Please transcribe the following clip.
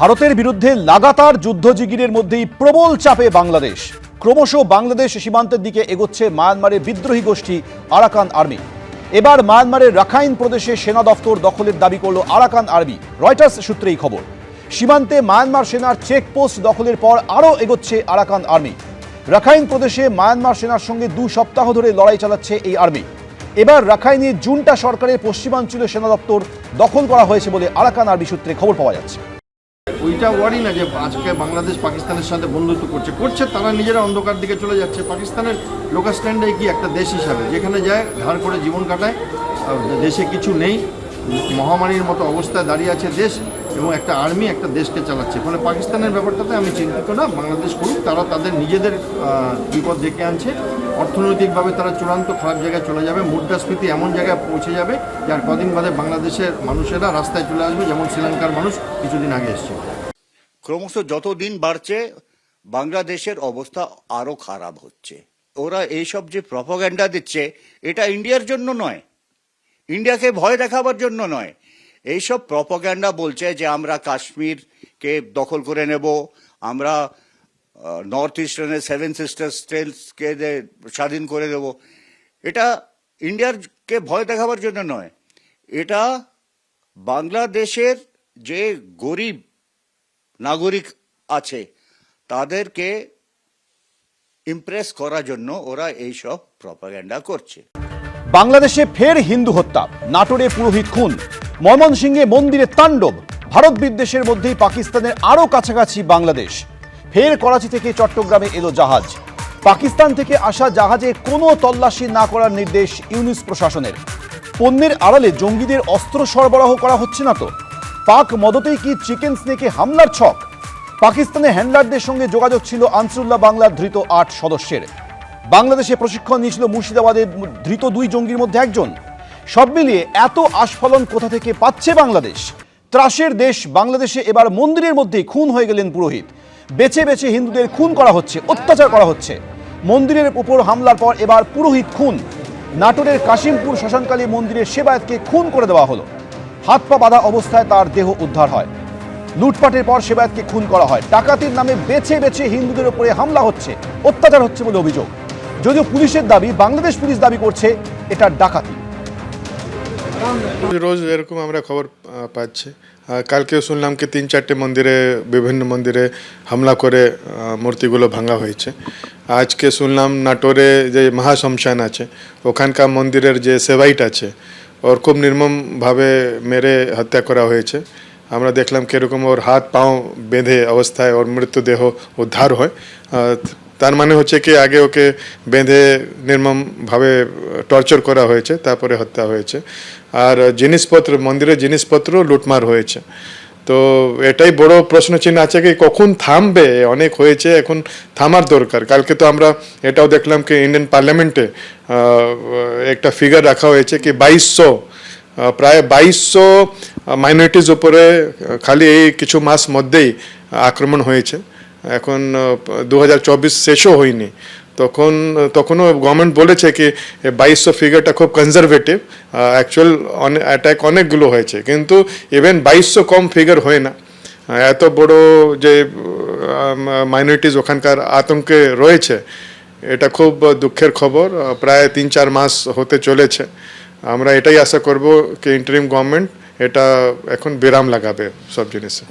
ভারতের বিরুদ্ধে লাগাতার যুদ্ধজিগিরের মধ্যেই প্রবল চাপে বাংলাদেশ। ক্রমশ বাংলাদেশ সীমান্তের দিকে এগোচ্ছে মায়ানমারের বিদ্রোহী গোষ্ঠী আরাকান আর্মি। এবার মায়ানমারের রাখাইন প্রদেশে সেনা দফতর দখলের দাবি করল আরাকান আর্মি, রয়টার্স সূত্রে এই খবর। সীমান্তে মায়ানমার সেনার চেকপোস্ট দখলের পর আরও এগোচ্ছে আরাকান আর্মি। রাখাইন প্রদেশে মায়ানমার সেনার সঙ্গে দু সপ্তাহ ধরে লড়াই চালাচ্ছে এই আর্মি। এবার রাখাইনে জুনটা সরকারের পশ্চিমাঞ্চলীয় সেনা দপ্তর দখল করা হয়েছে বলে আরাকান আর্মি সূত্রে খবর পাওয়া যাচ্ছে। ওইটা ওয়ারি না যে আজকে বাংলাদেশ পাকিস্তানের সাথে বন্ধুত্ব করছে। করছে তারা নিজেরা অন্ধকার দিকে চলে যাচ্ছে। পাকিস্তানের লোকাল স্ট্যান্ডে কি একটা দেশ হিসাবে, যেখানে যায় ধার করে জীবন কাটায় দেশে কিছু নেই, মহামারীর মতো অবস্থায় দাঁড়িয়ে আছে দেশ এবং একটা আর্মি একটা দেশকে চালাচ্ছে। ফলে পাকিস্তানের ব্যাপারটাতে আমি চিন্তিত না, বাংলাদেশ করুক, তারা তাদের নিজেদের বিপদ ডেকে আনছে। অর্থনৈতিকভাবে তারা চূড়ান্ত খারাপ জায়গায় চলে যাবে, মুদ্রাস্ফীতি এমন জায়গায় পৌঁছে যাবে, যার কদিন বাদে বাংলাদেশের মানুষেরা রাস্তায় চলে আসবে, যেমন শ্রীলঙ্কার মানুষ কিছুদিন আগে এসেছে ক্রমশ যত দিন বাড়ছে, বাংলাদেশের অবস্থা আরও খারাপ হচ্ছে। ওরা এইসব যে প্রপাগ্যান্ডা দিচ্ছে, এটা ইন্ডিয়ার জন্য নয়। ইন্ডিয়াকে ভয় দেখাবার জন্য নয়। এইসব প্রপাগ্যান্ডা বলছে যে, আমরা কাশ্মীরকে দখল করে নেব, আমরা নর্থ ইস্টার্নের সেভেন সিস্টার স্টেটসকে স্বাধীন করে দেব। এটা ইন্ডিয়ারকে ভয় দেখাবার জন্য নয়। এটা বাংলাদেশের যে গরিব নাগরিক আছে, তাদেরকে ইমপ্রেস করার জন্য ওরা এইসব প্রপাগ্যান্ডা করছে। বাংলাদেশে ফের হিন্দু হত্যা, নাটোরে পুরোহিত খুন, ময়মনসিংহে মন্দিরে তাণ্ডব, ভারত বিদ্বেষের মধ্যেই পাকিস্তানের আরও কাছাকাছি বাংলাদেশ। ফের করাচি থেকে চট্টগ্রামে এলো জাহাজ। পাকিস্তান থেকে আসা জাহাজে কোনো তল্লাশি না করার নির্দেশ ইউনিস প্রশাসনের। পণ্যের আড়ালে জঙ্গিদের অস্ত্র সরবরাহ করা হচ্ছে না তো? পাক মদতেই কি চিকেন স্নেকে হামলার ছক? পাকিস্তানে হ্যান্ডলারদের সঙ্গে যোগাযোগ ছিল আনসুল্লাহ বাংলার ধৃত আট সদস্যের। বাংলাদেশে প্রশিক্ষণ নিয়েছিল মুর্শিদাবাদের ধৃত দুই জঙ্গির মধ্যে একজন। সব মিলিয়ে এত আস্ফলন কোথা থেকে পাচ্ছে বাংলাদেশ? ত্রাসের দেশ বাংলাদেশে এবার মন্দিরের মধ্যেই খুন হয়ে গেলেন পুরোহিত। বেছে বেছে হিন্দুদের খুন করা হচ্ছে, অত্যাচার করা হচ্ছে। মন্দিরের উপর হামলার পর এবার পুরোহিত খুন। নাটোরের কাশিমপুর শ্মশানকালী মন্দিরের সেবায়তকে খুন করে দেওয়া হলো। হাত পা বাঁধা অবস্থায় তার দেহ উদ্ধার হয়। লুটপাটের পর সেবায়তকে খুন করা হয়। ডাকাতির নামে বেছে বেছে হিন্দুদের উপরে হামলা হচ্ছে। অত্যাচার হচ্ছে বলে অভিযোগ। যদিও পুলিশের দাবি বাংলাদেশ পুলিশ দাবি করছে এটা ডাকাতি। রোজ এরকম আমরা খবর পাচ্ছি। আহ, কালকে শুনলাম কি তিন চারটে মন্দিরে বিভিন্ন মন্দিরে হামলা করে মূর্তিগুলো ভাঙা হয়েছে। আজকে শুনলাম নাটোরে যে মহাশ্মশান আছে ওখানকার মন্দিরের যে সেবাইট আছে ওর খুব নির্মমভাবে মেরে হত্যা করা হয়েছে আমরা দেখলাম কীরকম ওর হাত পাও বেঁধে অবস্থায় ওর মৃতদেহ উদ্ধার হয় তার মানে হচ্ছে কি আগে ওকে বেঁধে নির্মমভাবে টর্চার করা হয়েছে তারপরে হত্যা হয়েছে আর জিনিসপত্র মন্দিরের জিনিসপত্র লুটমার হয়েছে তো এটাই বড় প্রশ্ন চিহ্ন আছে কি কখন থামবে? অনেক হয়েছে, এখন থামার দরকার। কালকে তো আমরা এটাও দেখলাম কি ইন্ডিয়ান পার্লামেন্টে একটা ফিগার রাখা হয়েছে কি বাইশশো প্রায় বাইশশো মাইনরিটিস উপরে খালি এই কিছু মাস মধ্যেই আক্রমণ হয়েছে। এখন দু হাজার চব্বিশ শেষও হয়নি। তখন, তখনও গভর্নমেন্ট বলেছে কি বাইশশো ফিগারটা খুব কনজারভেটিভ অ্যাকচুয়াল অ্যাটাক অনেকগুলো হয়েছে, কিন্তু ইভেন বাইশশো কম ফিগার হয় না। এত বড় যে মাইনরিটিস ওখানকার আতঙ্কে রয়েছে, এটা খুব দুঃখের খবর প্রায় তিন চার মাস হতে চলেছে। আমরা এটাই আশা করব কি ইন্টারিম গভর্নমেন্ট এটা এখন বিরাম লাগাবে সব জিনিসে।